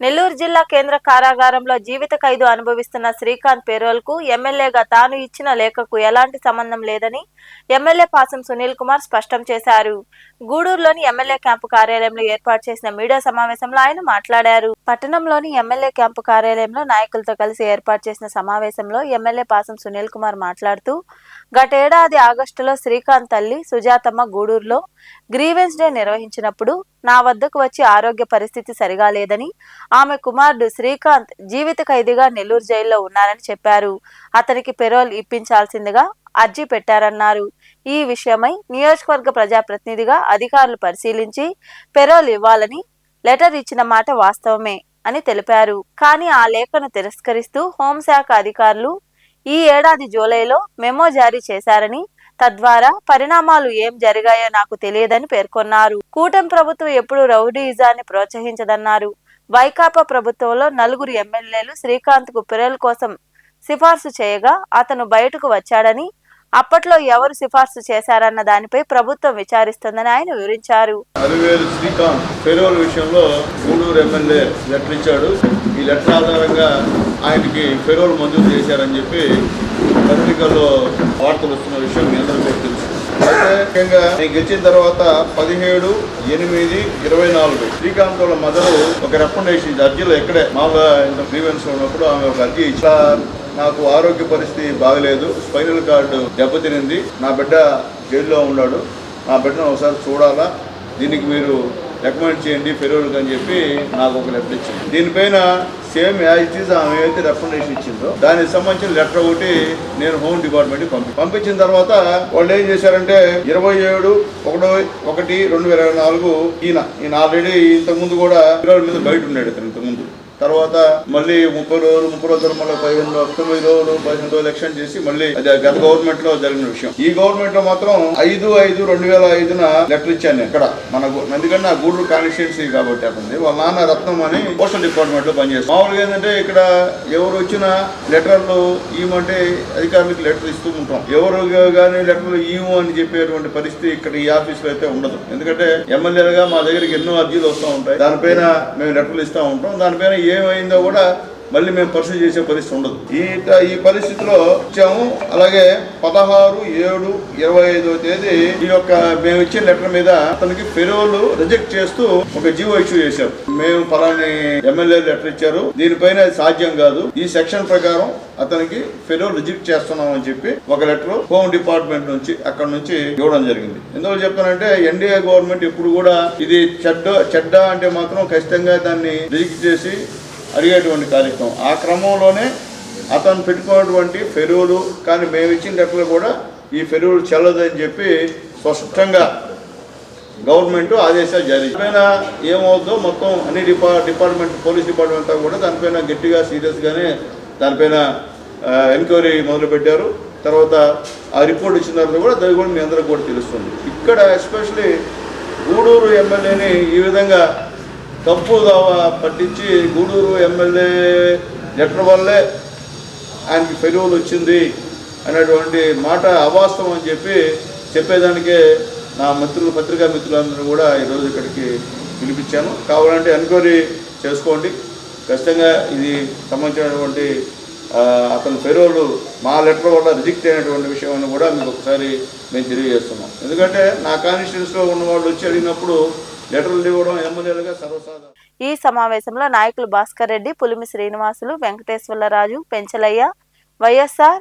నెల్లూరు జిల్లా కేంద్ర కారాగారంలో జీవిత ఖైదు అనుభవిస్తున్న శ్రీకాంత్ పేరోల్కు ఎమ్మెల్యేగా తాను ఇచ్చిన లేఖకు ఎలాంటి సంబంధం లేదని ఎమ్మెల్యే పాసం సునీల్ కుమార్ స్పష్టం చేశారు. గూడూరులోని ఎమ్మెల్యే క్యాంపు కార్యాలయంలో ఏర్పాటు చేసిన మీడియా సమావేశంలో ఆయన మాట్లాడారు. పట్టణంలోని ఎమ్మెల్యే క్యాంపు కార్యాలయంలో నాయకులతో కలిసి ఏర్పాటు చేసిన సమావేశంలో ఎమ్మెల్యే పాసం సునీల్ కుమార్ మాట్లాడుతూ గతేడాది ఆగస్టులో శ్రీకాంత్ తల్లి సుజాతమ్మ గూడూరులో గ్రీవెన్స్ డే నిర్వహించినప్పుడు నా వద్దకు వచ్చి ఆరోగ్య పరిస్థితి సరిగా లేదని ఆమె కుమారుడు శ్రీకాంత్ జీవిత ఖైదీగా నెల్లూరు జైల్లో ఉన్నారని చెప్పారు. అతనికి పెరోల్ ఇప్పించాల్సిందిగా అర్జీ పెట్టారన్నారు. ఈ విషయమై నియోజకవర్గ ప్రజాప్రతినిధిగా అధికారులు పరిశీలించి పెరోల్ ఇవ్వాలని లెటర్ ఇచ్చిన మాట వాస్తవమే అని తెలిపారు. కానీ ఆ లేఖను తిరస్కరిస్తూ హోంశాఖ అధికారులు ఈ ఏడాది జూలైలో మెమో జారీ చేశారని తద్వారా పరిణామాలు ఏం జరిగాయో నాకు తెలియదని పేర్కొన్నారు. కూటమి ప్రభుత్వం ఎప్పుడు రౌడీయిజాన్ని ప్రోత్సహించదన్నారు. వైకాపా ప్రభుత్వంలో నలుగురు ఎమ్మెల్యేలు శ్రీకాంత్కు పిరల్ కోసం సిఫార్సు చేయగా అతను బయటకు వచ్చాడని అప్పట్లో ఎవరు సిఫార్సు చేశారన్న దానిపై ప్రభుత్వం విచారిస్తుందని ఆయన వివరించారు. అలివేలు శ్రీకాంత్ ఫెరోల్ విషయంలో గూడూరు ఎమ్మెల్యే లెటర్ ఇచ్చాడు. ఈ లెటర్ ఆధారంగా ఆయనకి ఫెరోల్ మంజూరు చేశారని చెప్పి పత్రికల్లో వార్తలు వస్తున్న విషయం మీ అందరికీ తెలుసు అయితే ముఖ్యంగా నేను గెలిచిన తర్వాత పదిహేడు ఎనిమిది ఇరవై నాలుగు. శ్రీకాంత్ వాళ్ళ మదరు ఒక రెకమెండేషన్ అర్జీలో ఎక్కడే? మామూలుగా ఇంత గ్రీవెన్స్ ఉన్నప్పుడు ఆమె ఒక అర్జీ ఇట్లా నాకు ఆరోగ్య పరిస్థితి బాగలేదు. స్పైనల్ కార్డు దెబ్బతినింది. నా బిడ్డ జైల్లో ఉన్నాడు. నా బిడ్డను ఒకసారి చూడాలా? దీనికి మీరు రికమెండ్ చేయండి ఫెరోల్కి అని చెప్పి నాకు ఒక లెటర్ ఇచ్చింది. దీనిపైన సేమ్ యాజ్ ఇట్ ఈస్ ఆమె ఏదైతే రికమెండేషన్ ఇచ్చిందో దానికి సంబంధించిన లెటర్ ఒకటి నేను హోమ్ డిపార్ట్మెంట్కి పంపి పంపించిన తర్వాత వాళ్ళు ఏం చేశారంటే ఇరవై ఏడు ఒకటో ఒకటి రెండు వేల ఇరవై నాలుగు ఈయన ఈయన ఆల్రెడీ ఇంతకుముందు కూడా ఫెరోల్ మీద బయట ఉన్నాడు ఇతను ఇంతకుముందు తర్వాత మళ్ళీ ముప్పై రోజులు ముప్పై రోజులు మళ్ళీ పదిహేను రోజులు తొమ్మిది రోజులు పదిహేను రోజులు ఎలక్షన్ చేసి మళ్ళీ అది గత గవర్నమెంట్లో జరిగిన విషయం. ఈ గవర్నమెంట్లో మాత్రం ఐదు ఐదు రెండు వేల ఐదున లెటర్ ఇచ్చాను ఇక్కడ. మనకు ఎందుకంటే నా గూడూరు కాన్స్టిట్యున్సీ కాబట్టి అతనిది. వాళ్ళ నాన్న రత్నం అని పోస్టల్ డిపార్ట్మెంట్లో పనిచేస్తాం మామూలుగా ఏంటంటే ఇక్కడ ఎవరు వచ్చిన లెటర్లు ఇవ్వమంటే అధికారులకు లెటర్ ఇస్తూ ఉంటాం. ఎవరు కానీ లెటర్లు ఇవ్వు అని చెప్పేటువంటి పరిస్థితి ఇక్కడ ఈ ఆఫీస్లో అయితే ఉండదు. ఎందుకంటే ఎమ్మెల్యేలుగా మా దగ్గరికి ఎన్నో అర్జీలు వస్తూ ఉంటాయి. దానిపైన మేము లెటర్లు ఇస్తూ ఉంటాం. దానిపైన ఏమైందో కూడా మళ్ళీ మేము పరిశీలి చేసే పరిస్థితి ఉండదు. ఈ ఈ పరిస్థితిలో ఇచ్చాము అలాగే పదహారు ఏడు ఇరవై ఐదో తేదీ ఈ యొక్క మేము ఇచ్చిన లెటర్ మీద అతనికి ఫెరోలు రిజెక్ట్ చేస్తూ ఒక జీవో ఇష్యూ చేశారు. మేము పలాని ఎమ్మెల్యే లెటర్ ఇచ్చారు. దీనిపైన అది సాధ్యం కాదు. ఈ సెక్షన్ ప్రకారం అతనికి ఫెరోల్ రిజెక్ట్ చేస్తున్నాం అని చెప్పి ఒక లెటర్ హోమ్ డిపార్ట్మెంట్ నుంచి అక్కడ నుంచి ఇవ్వడం జరిగింది. ఎందుకు చెప్తానంటే ఎన్డీఏ గవర్నమెంట్ ఎప్పుడు కూడా ఇది చెడ్డ చెడ్డ అంటే మాత్రం ఖచ్చితంగా దాన్ని రిజెక్ట్ చేసి అడిగేటువంటి కార్యక్రమం. ఆ క్రమంలోనే అతను పెట్టుకున్నటువంటి ఫెరువులు కానీ మేము ఇచ్చిన లెక్కలు కూడా ఈ ఫెరువులు చెల్లదని చెప్పి స్పష్టంగా గవర్నమెంట్ ఆదేశాలు జారీ దానిపైన ఏమవుతుందో మొత్తం అన్ని డిపా డిపార్ట్మెంట్ పోలీస్ డిపార్ట్మెంట్ అంతా కూడా దానిపైన గట్టిగా సీరియస్గానే దానిపైన ఎంక్వైరీ మొదలుపెట్టారు. తర్వాత ఆ రిపోర్ట్ ఇచ్చిన తర్వాత కూడా దాని కూడా మీ అందరికి కూడా తెలుస్తుంది. ఇక్కడ ఎస్పెషలీ గూడూరు ఎమ్మెల్యేని ఈ విధంగా తప్పు పట్టించి గూడూరు ఎమ్మెల్యే లెటర్ వల్లే ఆయనకి ఫెరువులు వచ్చింది అనేటువంటి మాట అవాస్తవం అని చెప్పి చెప్పేదానికే నా మిత్రులు పత్రికా మిత్రులందరూ కూడా ఈరోజు ఇక్కడికి పిలిపించాను. కావాలంటే ఎంక్వైరీ చేసుకోండి. ఖచ్చితంగా ఇది సంబంధించినటువంటి అతని ఫెరోలు మా లెటర్ వల్ల రిజెక్ట్ అయినటువంటి విషయం అని కూడా మీకు ఒకసారి మేము తెలియజేస్తున్నాం. ఎందుకంటే నా కాన్స్టిట్యూన్స్లో ఉన్న వాళ్ళు వచ్చి అడిగినప్పుడు లెటర్లు ఇవ్వడం ఎమ్మెల్యేలుగా సర్వసాధారణ. ఈ సమావేశంలో నాయకులు భాస్కర్ రెడ్డి పులిమి శ్రీనివాసులు వెంకటేశ్వర్లరాజు పెంచలయ్య వైఎస్ఆర్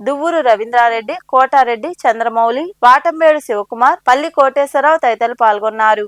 దువ్వూరు రవీంద్రారెడ్డి కోటారెడ్డి చంద్రమౌళి వాటంబేడు శివకుమార్ పల్లి కోటేశ్వరరావు తదితరులు పాల్గొన్నారు.